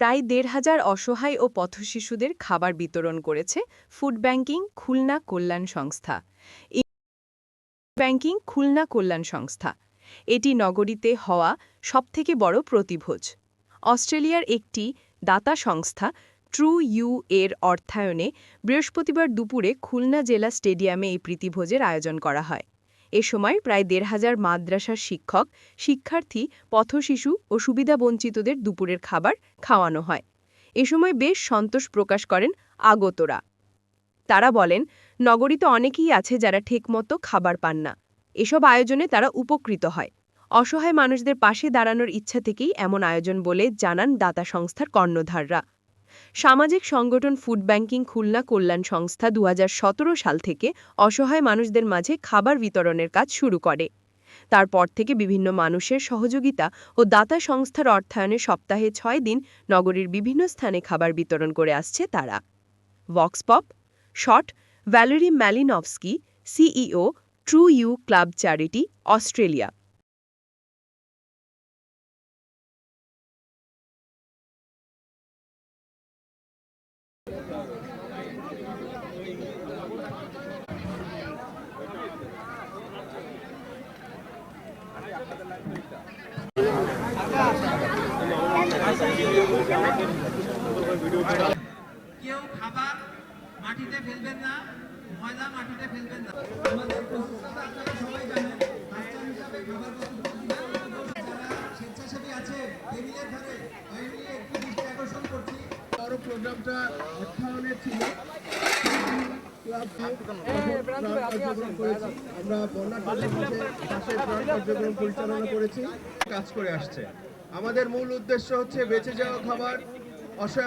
প্রায় দেড় হাজার অসহায় ও পথশিশুদের খাবার বিতরণ করেছে ফুড ব্যাংকিং খুলনা কল্যাণ সংস্থা। ব্যাংকিং খুলনা কল্যাণ সংস্থা। এটি নগরীতে হওয়া সবথেকে বড় প্রতিভোজ। অস্ট্রেলিয়ার একটি দাতা সংস্থা ট্রু ইউ এর অর্থায়নে বৃহস্পতিবার দুপুরে খুলনা জেলা স্টেডিয়ামে এই প্রীতিভোজের আয়োজন করা হয়। এ সময় প্রায় দেড় হাজার মাদ্রাসার শিক্ষক, শিক্ষার্থী, পথশিশু ও সুবিধাবঞ্চিতদের দুপুরের খাবার খাওয়ানো হয়। এ সময় বেশ সন্তোষ প্রকাশ করেন আগতরা। তারা বলেন নগরীতে অনেকেই আছে যারা ঠিকমতো খাবার পান না। এসব আয়োজনে তারা উপকৃত হয়। অসহায় মানুষদের পাশে দাঁড়ানোর ইচ্ছা থেকেই এমন আয়োজন বলে জানান দাতা সংস্থার কর্ণধাররা। সামাজিক সংগঠন ফুড ব্যাংকিং খুলনা কল্যাণ সংস্থা দু হাজার সতেরো সাল থেকে অসহায় মানুষদের মাঝে খাবার বিতরণের কাজ শুরু করে। তারপর থেকে বিভিন্ন মানুষের সহযোগিতা ও দাতা সংস্থার অর্থায়নে সপ্তাহে ছয় দিন নগরীর বিভিন্ন স্থানে খাবার বিতরণ করে আসছে তারা। Vox pop, shot, Valerie Malinovsky CEO, true you club charity, Australia. কেউ খাবার মাটিতে ফেলবেন না, ময়লা মাটিতে ফেলবেন না। আমাদের প্রস্তুততা আপনারা সবাই জানেন মাস্টার হিসাবে খাবার যারা স্বেচ্ছাসেবী আছে। টেবিলের ধারে বাইরে একটু দৃষ্টি আকর্ষণ করছি। বড় প্রোগ্রামটা অর্থায়নের ছিল। আমরা করেছি কাজ করে আসছে। আমাদের মূল উদ্দেশ্য হচ্ছে বেঁচে যাওয়া খাবার অসহায়